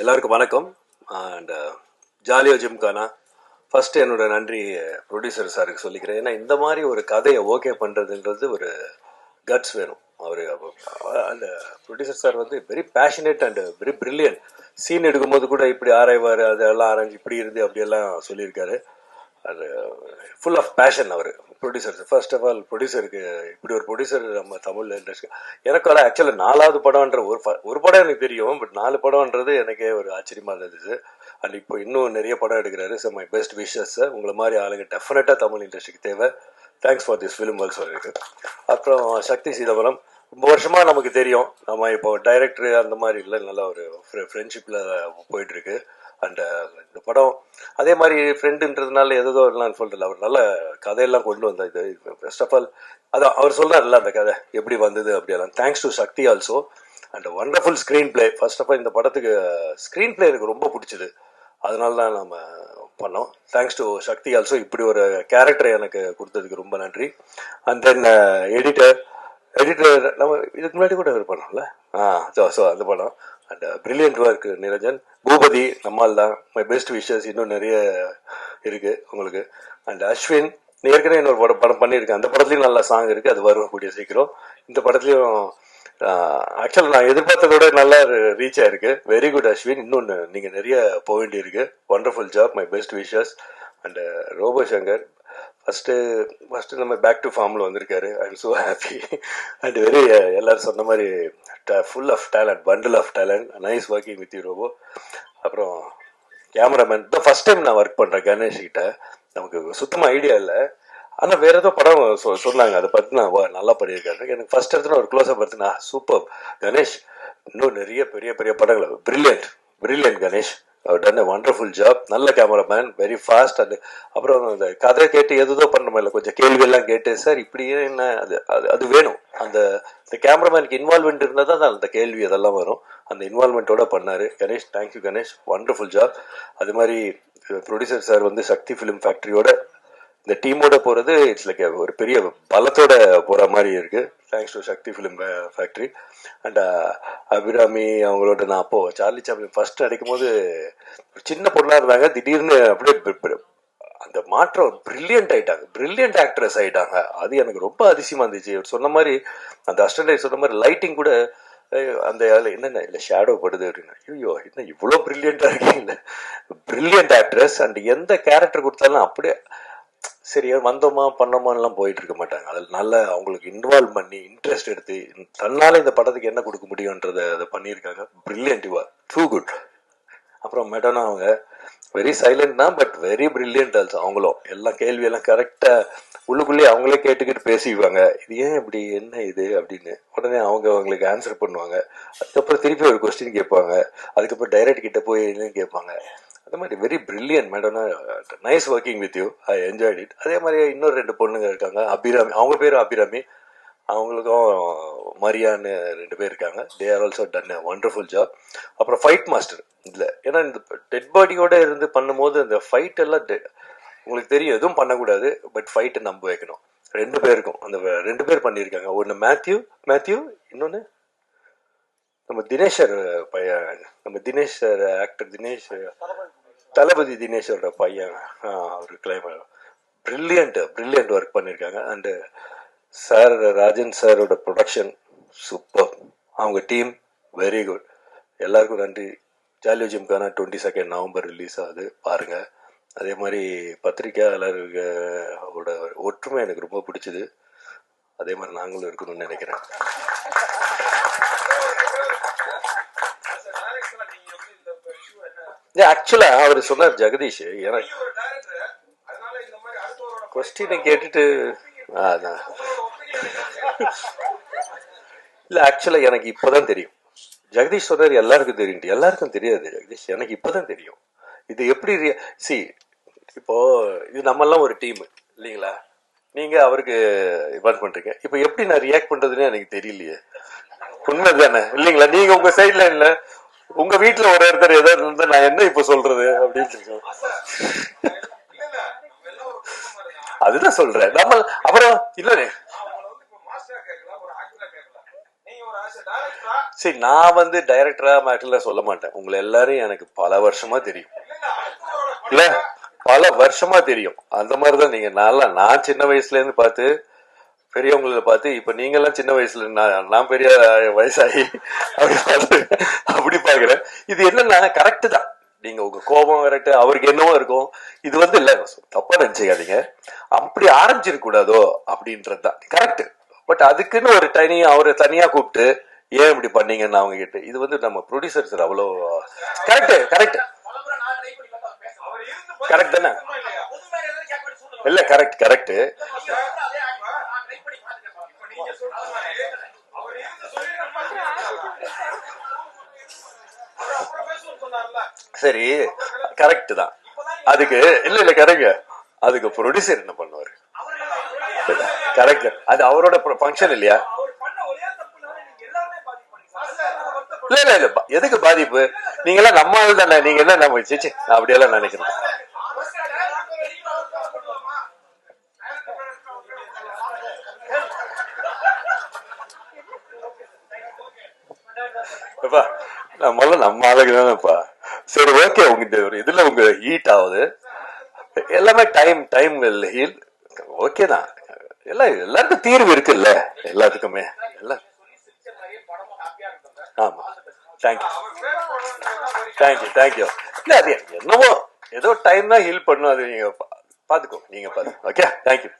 எல்லாருக்கும் வணக்கம். And ஜாலியோ gymkhana first என்னோட நன்றி ப்ரொடியூசர் சாருக்கு சொல்லிக்கிறேன். ஏன்னா இந்த மாதிரி ஒரு கதையை ஓகே பண்ணுறதுன்றது ஒரு கட்ஸ் வேணும். அவர் அந்த ப்ரொடியூசர் சார் வந்து very passionate and very brilliant scene எடுக்கும்போது கூட இப்படி ஆராய்வார் அதெல்லாம் ஆராய்ஞ்சு இப்படி இருந்து அப்படியெல்லாம் சொல்லியிருக்காரு. அது ஃபுல் ஆஃப் பேஷன் அவர் ப்ரொடியூசர் ஃபர்ஸ்ட் ஆஃப் ஆல் ப்ரொடியூசருக்கு இப்படி ஒரு ப்ரொடியூசர் நம்ம தமிழ் இண்டஸ்ட்ரி எனக்கு ஆக்சுவலாக நாலாவது படம்ன்ற ஒரு ப- ஒரு படம் எனக்கு தெரியும் பட் நாலு படம்ன்றது எனக்கே ஒரு ஆச்சரியமா இருந்தது. அண்ட் இப்போ இன்னும் நிறைய படம் எடுக்கிறாரு ஸோ மை பெஸ்ட் விஷஸ் உங்களை மாதிரி ஆளுங்க டெஃபினட்டாக தமிழ் இண்டஸ்ட்ரிக்கு தேவை. Thanks for this film also சொல்லியிருக்கு அப்புறம் சக்தி சீதாபலம் ரொம்ப வருஷமாக நமக்கு தெரியும். நம்ம இப்போ டைரக்டர் அந்த மாதிரி இல்லை நல்லா ஒரு ஃப்ரெண்ட்ஷிப்பில் போயிட்டுருக்கு அந்த அண்ட் இந்த படம் அதே மாதிரி ஃப்ரெண்டுன்றதுனால எதோ எல்லாம் சொல்றதில்ல அவர் நல்ல கதையெல்லாம் கொண்டு வந்தார் இது. ஃபர்ஸ்ட் ஆஃப் ஆல் அதான் அவர் சொல்றாருல்ல அந்த கதை எப்படி வந்தது அப்படியெல்லாம். Thanks to Sakthi also and wonderful screenplay first of all இந்த படத்துக்கு uh, ஸ்க்ரீன் பிளே எனக்கு ரொம்ப பிடிச்சது. அதனால தான் நம்ம பண்ணோம். தேங்க்ஸ் டு சக்தி ஆல்சோ இப்படி ஒரு கேரக்டர் எனக்கு கொடுத்ததுக்கு ரொம்ப நன்றி. அண்ட் தென் எடிட்டர் எடிட்டர் நம்ம இதுக்கு முன்னாடி கூட ஒரு பண்ணோம்ல? ஆ ஸோ ஸோ அந்த படம். And brilliant work Niranjan Bhoopathy நம்மால் தான் மை பெஸ்ட் விஷஸ் இன்னும் நிறைய இருக்கு உங்களுக்கு. அண்ட் அஸ்வின் ஏற்கனவே இன்னொரு படம் படம் பண்ணியிருக்கேன். அந்த படத்துலையும் நல்ல சாங் இருக்கு. அது வரும் கூடிய சீக்கிரம். இந்த படத்துலையும் ஆக்சுவலாக நான் எதிர்பார்த்ததோட நல்லா ரீச் ஆயிருக்கு. வெரி குட் அஸ்வின் இன்னொன்று நீங்கள் நிறைய போக வேண்டியிருக்கு. Wonderful job my best wishes and Robo Shankar first first நம்ம பேக் டு ஃபார்மில் வந்திருக்காரு. I am so happy and very எல்லாரும் சொன்ன மாதிரி full of talent bundle of talent nice working with you Robo அப்புறம் கேமராமேன் தான் ஃபஸ்ட் டைம் நான் work பண்ணுறேன் கணேஷ் கிட்ட. நமக்கு சுத்தமாக ஐடியா இல்லை. ஆனால் வேற ஏதோ படம் சொ- சொன்னாங்க. அதை பார்த்து நான் நல்லா பண்ணியிருக்காரு. எனக்கு ஃபர்ஸ்ட் இடத்துல ஒரு க்ளோஸ் அப் சூப்பர் கணேஷ் இன்னும் நிறைய பெரிய பெரிய படங்கள். பிரில்லியன்ட் பிரில்லியன்ட் கணேஷ் அவர் டன் வண்டர்ஃபுல் ஜாப் நல்ல கேமராமேன் வெரி ஃபாஸ்ட் அது அப்புறம் அந்த கதை கேட்டு எதுதோ பண்ண இல்லை கொஞ்சம் கேள்வியெல்லாம் கேட்டு சார் இப்படியே என்ன அது அது அது வேணும். அந்த இந்த கேமராமேனுக்கு இன்வால்மெண்ட் இருந்தால் தான் அந்த கேள்வி அதெல்லாம் வரும். அந்த இன்வால்மெண்ட்டோட பண்ணார். Ganesh thank you Ganesh. Wonderful job அது மாதிரி ப்ரொடியூசர் சார் வந்து சக்தி ஃபிலிம் ஃபேக்ட்ரியோட இந்த டீமோட போறது இட்ஸ் லைக் ஒரு பெரிய பலத்தோட போற மாதிரி இருக்கு. Thanks to Sakthi film factory and Abirami அவங்களோட நான் அப்போ சார்லி சாப்ளின் ஃபர்ஸ்ட் நடிக்கும் போது ஒரு சின்ன பொண்ணா இருந்தாங்க. திடீர்னு அப்படியே அந்த மாற்றம் பிரில்லியன்ட் ஆயிட்டாங்க. பிரில்லியன்ட் ஆக்ட்ரஸ் ஆயிட்டாங்க. அது எனக்கு ரொம்ப அதிசயமா இருந்துச்சு. சொன்ன மாதிரி அந்த அஸ்டன்டை சொன்ன மாதிரி லைட்டிங் கூட அந்த என்னென்ன இல்லை ஷேடோ படுது அப்படின்னு ஐயோ என்ன இவ்வளோ பிரில்லியண்டா இருக்கீங்க? பிரில்லியன்ட் ஆக்ட்ரஸ் அண்ட் எந்த கேரக்டர் கொடுத்தாலும் அப்படியே சரி வந்தோமா பண்ணோமான்லாம் போயிட்டு இருக்க மாட்டாங்க. அதில் நல்ல அவங்களுக்கு இன்வால்வ் பண்ணி இன்ட்ரெஸ்ட் எடுத்து தன்னால இந்த படத்துக்கு என்ன கொடுக்க முடியுன்றதை அதை பண்ணியிருக்காங்க. பிரில்லியன்ட் யூஆர் டூ குட் அப்புறம் மெடோனா அவங்க வெரி சைலண்ட் தான் பட் வெரி பிரில்லியன்ட் ஆல்சோ அவங்களும். எல்லாம் கேள்வியெல்லாம் கரெக்டாக உள்ளுக்குள்ளேயே அவங்களே கேட்டுக்கிட்டு பேசிக்குவாங்க. இது ஏன் இப்படி என்ன இது அப்படின்னு. உடனே அவங்க அவங்களுக்கு ஆன்சர் பண்ணுவாங்க. அதுக்கப்புறம் திருப்பி ஒரு கொஸ்டின் கேட்பாங்க. அதுக்கப்புறம் டைரக்ட் கிட்ட போய் என்னன்னு கேட்பாங்க. அந்த மாதிரி very brilliant மேடம்னா nice working with you I enjoyed it அதே மாதிரி இன்னொரு ரெண்டு பொண்ணுங்க இருக்காங்க. அபிராமி அவங்க பேர் அபிராமி. அவங்களுக்கும் மரியான்னு ரெண்டு பேர் இருக்காங்க. They are also done wonderful job அப்புறம் ஃபைட் மாஸ்டர் இல்லை ஏன்னா இந்த டெட் பாடியோட இருந்து பண்ணும்போது அந்த ஃபைட் எல்லாம் உங்களுக்கு தெரியும் எதுவும் பண்ணக்கூடாது பட் ஃபைட்டை நம்ப வைக்கணும். ரெண்டு பேருக்கும் அந்த ரெண்டு பேர் பண்ணியிருக்காங்க. ஒன்று மேத்யூ மேத்யூ இன்னொன்று நம்ம தினேஷர் பையன் நம்ம தினேஷ் ஆக்டர் தினேஷ். தளபதி தினேஷோட பையன் அவர் கிளைமர் பிரில்லியன்ட் ப்ரில்லியன்ட் ஒர்க் பண்ணியிருக்காங்க அண்டு சார் ராஜன் சாரோட ப்ரொடக்ஷன் சூப்பர் அவங்க டீம் வெரி குட் எல்லாருக்கும் நன்றி. Jolly O Gymkhana twenty second November release ஆகுது. பாருங்கள் அதே மாதிரி பத்திரிகையாளர்களோட ஒற்றுமை எனக்கு ரொம்ப பிடிச்சது. அதே மாதிரி நாங்களும் இருக்கணும்னு நினைக்கிறேன். ஆக்சுவலா அவர் சொன்னார் ஜெகதீஷ் எனக்கு கொஸ்டினை கேட்டுட்டு அதான். இல்ல ஆக்சுவலா எனக்கு இப்பதான் தெரியும். ஜெகதீஷ் சொன்னார் எல்லாருக்கும் தெரியும். எல்லாருக்கும் தெரியாது ஜெகதீஷ். எனக்கு இப்பதான் தெரியும். இது எப்படி சி இப்போ இது நம்ம எல்லாம் ஒரு டீம் இல்லைங்களா? நீங்க அவருக்கு இன்வால்வ் பண்றீங்க. இப்போ எப்படி நான் ரியாக்ட் பண்றதுன்னு எனக்கு தெரியலையே. உண்மை தானே இல்லைங்களா? நீங்க உங்க சைட்ல இல்ல. உங்க வீட்டுல ஒரு ஒருத்தர் ஏதோ இருந்தா நான் என்ன இப்ப சொல்றது அப்படின்னு அதுதான் சொல்றேன். நம்ம அப்புறம் இல்ல சரி நான் வந்து டைரக்டரா மேட்டர்ல சொல்ல மாட்டேன். உங்களை எல்லாரும் எனக்கு பல வருஷமா தெரியும். இல்ல பல வருஷமா தெரியும். அந்த மாதிரிதான் நீங்க நல்லா நான் சின்ன வயசுல இருந்து பார்த்து பெரியவங்கள பார்த்து இப்ப நீங்க எல்லாம் சின்ன வயசுல நான் நான் பெரிய வயசாகி அப்படி பார்த்து அப்படி பாக்குறேன் இது என்னன்னா கரெக்ட் தான். நீங்க உங்க கோபம் வரட்டு அவருக்கு என்னவோ இருக்கும். இது வந்து இல்ல தப்பா நினைச்சுக்காதீங்க. அப்படி ஆரம்பிச்சிருக்க கூடாதோ அப்படின்றது தான். கரெக்ட் பட் அதுக்குன்னு ஒரு தனி அவரை தனியா கூப்பிட்டு ஏன் இப்படி பண்ணீங்கன்னு அவங்க கிட்ட இது வந்து நம்ம ப்ரொடியூசர் சார் அவ்வளோ கரெக்ட் கரெக்ட் கரெக்ட் தானே? இல்ல கரெக்ட் கரெக்ட் சரி கரெக்ட் தான். அதுக்கு இல்ல இல்ல கரெக்ட் அதுக்கு ப்ரொடியூசர் என்ன பண்ணுவாரு? கரெக்ட் அது அவரோட ஃபங்க்ஷன் இல்லையா? இல்ல இல்ல இல்ல எதுக்கு பாதிப்பு? நீங்க எல்லாம் நம்ம ஆள் தானே. நீங்க என்ன நம்ம சிச்சு அப்படியெல்லாம் நினைக்கிறேன். அப்பா, நம்மளாம் நம்ம ஆளுக்கு தானேப்பா. சரி ஓகே உங்க ஒரு இதுல உங்க ஹீட் ஆகுது. எல்லாமே டைம் டைம் ஹீல் ஓகே தான். எல்லாம் எல்லாருக்கும் தீர்வு இருக்குல்ல எல்லாத்துக்குமே. எல்லாம் ஆமா. தேங்க்யூ தேங்க்யூ தேங்க்யூ இல்ல அது என்னவோ ஏதோ டைம் தான் ஹீல் பண்ணும் அது நீங்க பா- பாத்துக்கோ நீங்க பாத்து ஓகே தேங்க்யூ